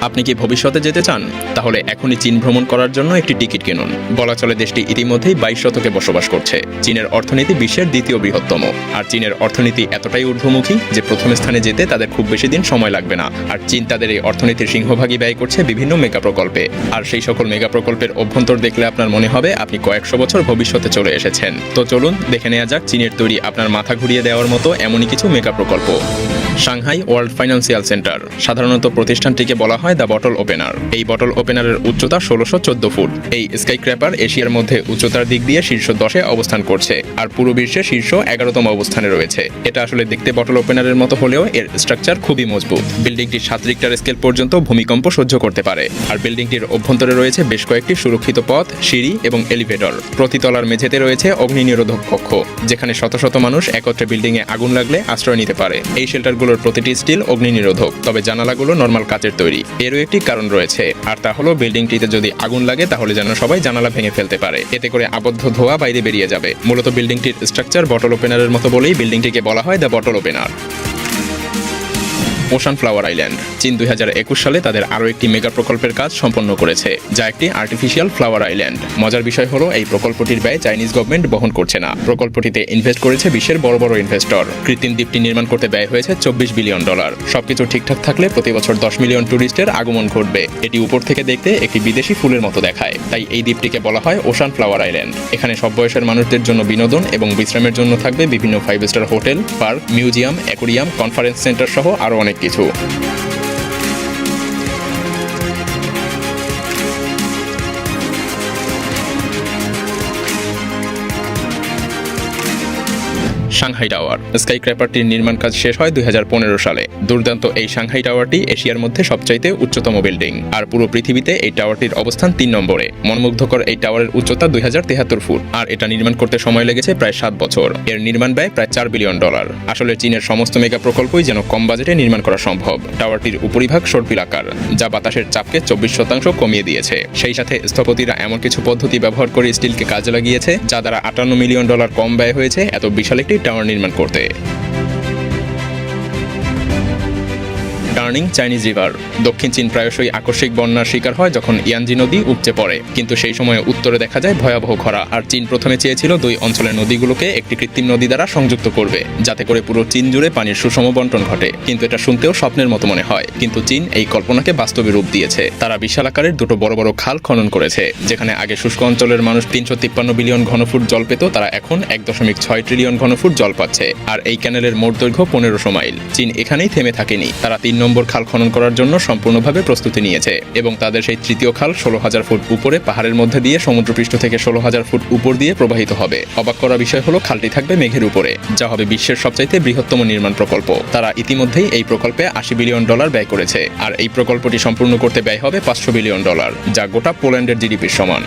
আপনি কি ভবিষ্যতে যেতে চান? তাহলে এখনই চীন ভ্রমণ করার জন্য একটি টিকিট কিনুন। বলা চলে দেশটি ইতিমধ্যেই বাইশ শতকে বসবাস করছে। চীনের অর্থনীতি বিশ্বের দ্বিতীয় বৃহত্তম। আর চীনের অর্থনীতি এতটাই ঊর্ধ্বমুখী যে প্রথম স্থানে যেতে তাদের খুব বেশি দিন সময় লাগবে না। আর চীন তাদের এই অর্থনীতির সিংহভাগই ব্যয় করছে বিভিন্ন মেগা প্রকল্পে। আর সেই সকল মেগা প্রকল্পের অভ্যন্তর দেখলে আপনার মনে হবে আপনি কয়েকশো বছর ভবিষ্যতে চলে এসেছেন। তো চলুন দেখে নেওয়া যাক চীনের তৈরি আপনার মাথা ঘুরিয়ে দেওয়ার মতো এমনই কিছু মেগা প্রকল্প। Shanghai world financial centre. সাধারণত প্রতিষ্ঠানটিকে বলা হয় দ্য বটল ওপেনার। এই বটল ওপেনারের উচ্চতা ষোলোশো চোদ্দ ফুট। এই স্কাই ক্র্যাপার এশিয়ার মধ্যে উচ্চতার দিক দিয়ে শীর্ষ দশে অবস্থান করছে, আর পুরো বিশ্বে শীর্ষ এগারোতম অবস্থানে রয়েছে। এটা আসলে দেখতে বটল ওপেনারের মতো হলেও এর স্ট্রাকচার খুবই মজবুত। বিল্ডিংটি সাত রিক্টার স্কেল পর্যন্ত ভূমিকম্প সহ্য করতে পারে, আর বিল্ডিংটির অভ্যন্তরে রয়েছে বেশ কয়েকটি সুরক্ষিত পথ, সিঁড়ি এবং এলিভেটর। প্রতিতলার মেঝেতে রয়েছে অগ্নি নিরোধক কক্ষ, যেখানে শত শত মানুষ একত্রে বিল্ডিংয়ে আগুন লাগলে আশ্রয় নিতে পারে। এই শেল্টারগুলোর প্রতিটি স্টিল অগ্নি নিরোধক, তবে জানালাগুলো নর্মাল কাচের তৈরি। এরও একটি কারণ রয়েছে, আর তা হলো বিল্ডিংটিতে যদি আগুন লাগে তাহলে যেন সবাই জানালা ভেঙে ফেলতে পারে। এতে করে আবদ্ধ ধোয়া বাইরে বেরিয়ে যাবে। মূলত বিল্ডিংটির স্ট্রাকচার বটল ওপেনারের মতো বলেই বিল্ডিংটিকে বলা হয় the bottle opener. Ocean flower island. চীন দুই সালে তাদের আরও একটি মেগা প্রকল্পের কাজ সম্পন্ন করেছে, যা একটি আর্টিফিশিয়াল ফ্লাওয়ার আইল্যান্ড মজার বিষয় হলো, এই প্রকল্পটির ব্যয় চাইনিজ গভর্নমেন্ট বহন করছে না। প্রকল্পটিতে ইনভেস্ট করেছে বিশ্বের বড় বড় ইনভেস্টর কৃত্রিম দ্বীপটি নির্মাণ করতে ব্যয় হয়েছে চব্বিশ বিলিয়ন ডলার সবকিছু ঠিকঠাক থাকলে প্রতি বছর দশ মিলিয়ন ট্যুরিস্টের আগমন ঘটবে। এটি উপর থেকে দেখতে একটি বিদেশি ফুলের মতো দেখায়। তাই এই দ্বীপটিকে বলা হয় ওশান ফ্লাওয়ার আইল্যান্ড। এখানে সব বয়সের মানুষদের জন্য বিনোদন এবং বিশ্রামের জন্য থাকবে বিভিন্ন five star hotel, park, museum, aquarium, conference centre সহ আরও অনেক কিছু সাংহাই টাওয়ার। স্কাই ক্র্যাপারটির নির্মাণ কাজ শেষ হয় দুই হাজার পনেরো সালে। দুর্দান্ত এই সাংহাই টাওয়ারটি এশিয়ার মধ্যে সবচাইতে উচ্চতম বিল্ডিং। আর পুরো পৃথিবীতে এই টাওয়ারটির অবস্থান তিন নম্বরে। মনমুগ্ধকর এই টাওয়ারের উচ্চতা দুই ফুট। আর এটা নির্মাণ করতে সময় লেগেছে প্রায় সাত বছর। এর নির্মাণ ব্যয় প্রায় চার বিলিয়ন ডলার। আসলে চীনের সমস্ত মেগা প্রকল্পই যেন কম বাজেটে নির্মাণ করা সম্ভব। টাওয়ারটির উপরিভাগ সর্পিল আকার, যা বাতাসের চাপকে চব্বিশ শতাংশ কমিয়ে দিয়েছে। সেই সাথে স্থপতিরা এমন কিছু পদ্ধতি ব্যবহার করে স্টিলকে কাজে লাগিয়েছে, যা দ্বারা আটান্ন মিলিয়ন ডলার কম ব্যয় হয়েছে। এত বিশাল একটি টাওয়ার নির্মাণ করতে। Turning Chinese river. দক্ষিণ চীন প্রায়শই আকস্মিক বন্যার শিকার হয় যখন ইয়ানজি নদী উপচে পড়ে। কিন্তু সেই সময়ে উত্তরে দেখা যায় ভয়াবহ খরা। আর চীন প্রথমে চেয়েছিল দুই অঞ্চলের নদীগুলোকে একটি কৃত্রিম নদী দ্বারা সংযুক্ত করবে, যাতে করে পুরো চীন জুড়ে পানির সুষম বন্টন ঘটে। কিন্তু এটা শুনতেও স্বপ্নের মতো মনে হয়। কিন্তু চীন এই কল্পনাকে বাস্তবে রূপ দিয়েছে। তারা বিশাল আকারের দুটো বড় বড় খাল খনন করেছে, যেখানে আগে শুষ্ক অঞ্চলের মানুষ তিনশো তিপ্পান্ন বিলিয়ন ঘনফুট জল পেত, তারা এখন এক দশমিক ছয় ট্রিলিয়ন ঘনফুট জল পাচ্ছে। আর এই ক্যানেলের মোট দৈর্ঘ্য পনেরোশো মাইল। চীন এখানেই থেমে থাকেনি। তারা তিন নম্বর খাল খনন করার জন্য সম্পূর্ণভাবে প্রস্তুতি নিয়েছে এবং তাদের সেই তৃতীয় খাল ষোলো হাজার ফুট উপরে পাহাড়ের মধ্যে দিয়ে সমুদ্রপৃষ্ঠ থেকে ষোলো হাজার ফুট উপর দিয়ে প্রবাহিত হবে। অবাক করা বিষয় হলো, খালটি থাকবে মেঘের উপরে, যা হবে বিশ্বের সবচাইতে বৃহত্তম নির্মাণ প্রকল্প। তারা ইতিমধ্যেই এই প্রকল্পে আশি বিলিয়ন ডলার ব্যয় করেছে, আর এই প্রকল্পটি সম্পূর্ণ করতে ব্যয় হবে পাঁচশো বিলিয়ন ডলার, যা গোটা পোল্যান্ডের জিডিপির সমান।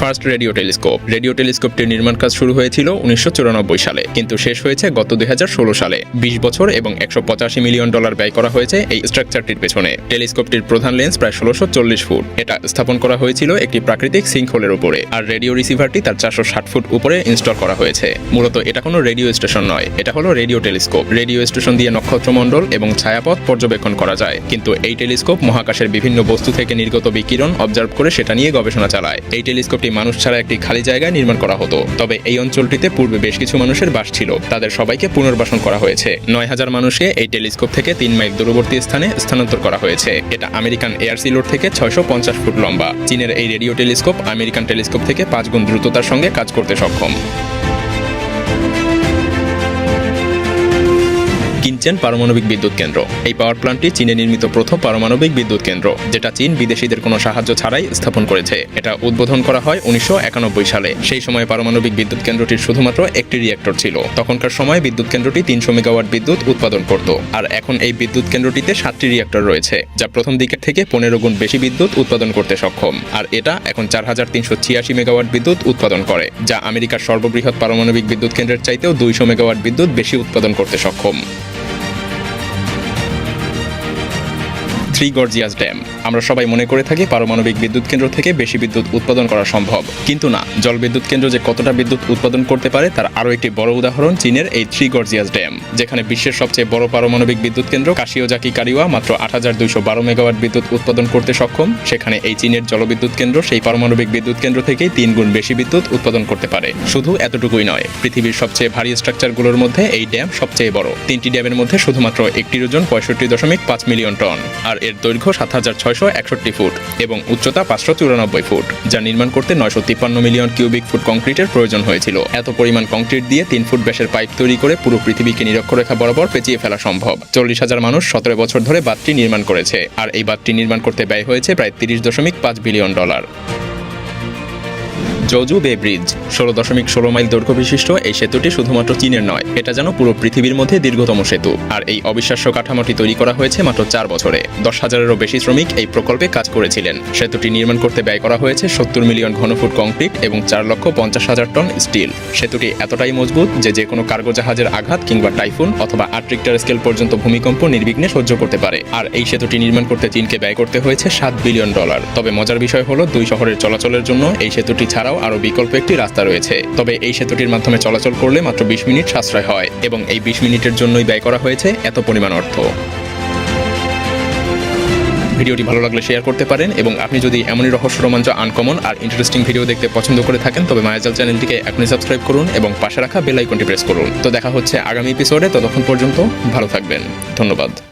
First radio telescope. রেডিও টেলিস্কোপটির নির্মাণ কাজ শুরু হয়েছিল উনিশশো চুরানব্বই সালে, কিন্তু শেষ হয়েছে গত দু হাজার ষোলো সালে। বিশ বছর এবং একশো পঁচাশি মিলিয়ন ডলার ব্যয় করা হয়েছে এই স্ট্রাকচারটির পেছনে। টেলিস্কোপটির প্রধান লেন্স প্রায় ষোলোশো ফুট। এটা স্থাপন করা হয়েছিল একটি প্রাকৃতিক সিঙ্কহোলের উপরে, আর রেডিও রিসিভারটি তার চারশো ষাট ফুট উপরে ইনস্টল করা হয়েছে। মূলত এটা কোনো রেডিও স্টেশন নয়, এটা হলো রেডিও টেলিস্কোপ। রেডিও স্টেশন দিয়ে নক্ষত্রমণ্ডল এবং ছায়াপথ পর্যবেক্ষণ করা যায়, কিন্তু এই টেলিস্কোপ মহাকাশের বিভিন্ন বস্তু থেকে নির্গত বিকিরণ অবজার্ভ করে সেটা নিয়ে গবেষণা চালায়। এই টেলিস্কোপটি মানুষ ছাড়া একটি খালি জায়গায় নির্মাণ করা হতো। তবে এই অঞ্চলটিতে পূর্বে বেশ কিছু মানুষের বাস ছিল। তাদের সবাইকে পুনর্বাসন করা হয়েছে। নয় হাজার মানুষকে এই টেলিস্কোপ থেকে তিন মাইল দূরবর্তী স্থানে স্থানান্তর করা হয়েছে। এটা আমেরিকান এয়ার সিলোর থেকে ছয়শো পঞ্চাশ ফুট লম্বা। চীনের এই রেডিও টেলিস্কোপ আমেরিকান টেলিস্কোপ থেকে পাঁচ গুণ দ্রুততার সঙ্গে কাজ করতে সক্ষম। কিনচেন পারমাণবিক বিদ্যুৎ কেন্দ্র। এই পাওয়ার প্ল্যান্টটি চীনে নির্মিত প্রথম পারমাণবিক বিদ্যুৎ কেন্দ্র, যেটা চীন বিদেশিদের কোনো সাহায্য ছাড়াই স্থাপন করেছে। এটা উদ্বোধন করা হয় উনিশশো একানব্বই সালে। সেই সময় পারমাণবিক বিদ্যুৎ কেন্দ্রটির শুধুমাত্র একটি রিয়েক্টর ছিল। তখনকার সময় বিদ্যুৎ কেন্দ্রটি তিনশো মেগাওয়াট বিদ্যুৎ উৎপাদন করত। আর এখন এই বিদ্যুৎ কেন্দ্রটিতে সাতটি রিয়েক্টর রয়েছে, যা প্রথম দিকের থেকে পনেরো গুণ বেশি বিদ্যুৎ উৎপাদন করতে সক্ষম। আর এটা এখন চার হাজার তিনশো ছিয়াশি মেগাওয়াট বিদ্যুৎ উৎপাদন করে, যা আমেরিকার সর্ববৃহৎ পারমাণবিক বিদ্যুৎ কেন্দ্রের চাইতেও দুইশো মেগাওয়াট বিদ্যুৎ বেশি উৎপাদন করতে সক্ষম। Three gorgeous dam. আমরা সবাই মনে করে থাকি পারমাণবিক বিদ্যুৎ কেন্দ্র থেকে বেশি বিদ্যুৎ উৎপাদন করা সম্ভব। কিন্তু না, জলবিদ্যুৎ কেন্দ্র যে কতটা বিদ্যুৎ উৎপাদন করতে পারে তার আরও একটি বড় উদাহরণ চীনের এই থ্রি গর্জিয়াস ড্যাম, যেখানে বিশ্বের সবচেয়ে বড় পারমাণবিক বিদ্যুৎ কেন্দ্র কাশিওজাকি কারিওয়া মাত্র আট হাজার দুইশো বারো মেগাওয়াট বিদ্যুৎ উৎপাদন করতে সক্ষম। সেখানে এই চীনের জলবিদ্যুৎ কেন্দ্র সেই পারমাণবিক বিদ্যুৎ কেন্দ্র থেকেই তিন গুণ বেশি বিদ্যুৎ উৎপাদন করতে পারে। শুধু এতটুকুই নয়, পৃথিবীর সবচেয়ে ভারী স্ট্রাকচারগুলোর মধ্যে এই ড্যাম সবচেয়ে বড়। তিনটি ড্যামের মধ্যে শুধুমাত্র একটির ওজন পঁয়ষট্টি দশমিক পাঁচ মিলিয়ন টন। আর এর দৈর্ঘ্য সাত হাজার ছয়শো একষট্টি ফুট এবং উচ্চতা পাঁচশো চুরানব্বই ফুট, যা নির্মাণ করতে নয়শো তিপ্পান্ন মিলিয়ন কিউবিক ফুট কংক্রিটের প্রয়োজন হয়েছিল। এত পরিমাণ কংক্রিট দিয়ে তিন ফুট ব্যাসের পাইপ তৈরি করে পুরো পৃথিবীকে নিরক্ষরেখা বরাবর পেঁচিয়ে ফেলা সম্ভব। চল্লিশ হাজার মানুষ সতেরো বছর ধরে বাঁধটি নির্মাণ করেছে, আর এই বাঁধটি নির্মাণ করতে ব্যয় হয়েছে প্রায় তিরিশ দশমিক পাঁচ বিলিয়ন ডলার। জৌজু বে ব্রিজ। ষোলো দশমিক ষোলো মাইল দৈর্ঘ্য বিশিষ্ট এই সেতুটি শুধুমাত্র চীনের নয়, এটা যেন পুরো পৃথিবীর মধ্যে দীর্ঘতম সেতু। আর এই অবিশ্বাস্য কাঠামোটি তৈরি করা হয়েছে মাত্র চার বছরে। দশ হাজারেরও বেশি শ্রমিক এই প্রকল্পে কাজ করেছিলেন। সেতুটি নির্মাণ করতে ব্যয় করা হয়েছে সত্তর মিলিয়ন ঘনফুট কংক্রিট এবং চার লক্ষ পঞ্চাশ হাজার টন স্টিল। সেতুটি এতটাই মজবুত যে যে কোনো কার্গো জাহাজের আঘাত কিংবা টাইফুন অথবা আট রিক্টার স্কেল পর্যন্ত ভূমিকম্প নির্বিঘ্নে সহ্য করতে পারে। আর এই সেতুটি নির্মাণ করতে চীনকে ব্যয় করতে হয়েছে সাত বিলিয়ন ডলার। তবে মজার বিষয় হলো, দুই শহরের চলাচলের জন্য এই সেতুটি ছাড়াও আরও বিকল্প একটি রাস্তা রয়েছে। তবে এই সেতুটির মাধ্যমে চলাচল করলে মাত্র বিশ মিনিট সাশ্রয় হয় এবং এই বিশ মিনিটের জন্যই ব্যয় করা হয়েছে এত পরিমাণ অর্থ। ভিডিওটি ভালো লাগলে শেয়ার করতে পারেন এবং আপনি যদি এমনই রহস্য রোমাঞ্চ আনকমন আর ইন্টারেস্টিং ভিডিও দেখতে পছন্দ করে থাকেন, তবে মায়াজাল চ্যানেলটিকে এখনই সাবস্ক্রাইব করুন এবং পাশে রাখা বেল আইকনটি প্রেস করুন। তো দেখা হচ্ছে আগামী এপিসোডে ততক্ষণ পর্যন্ত ভালো থাকবেন। ধন্যবাদ।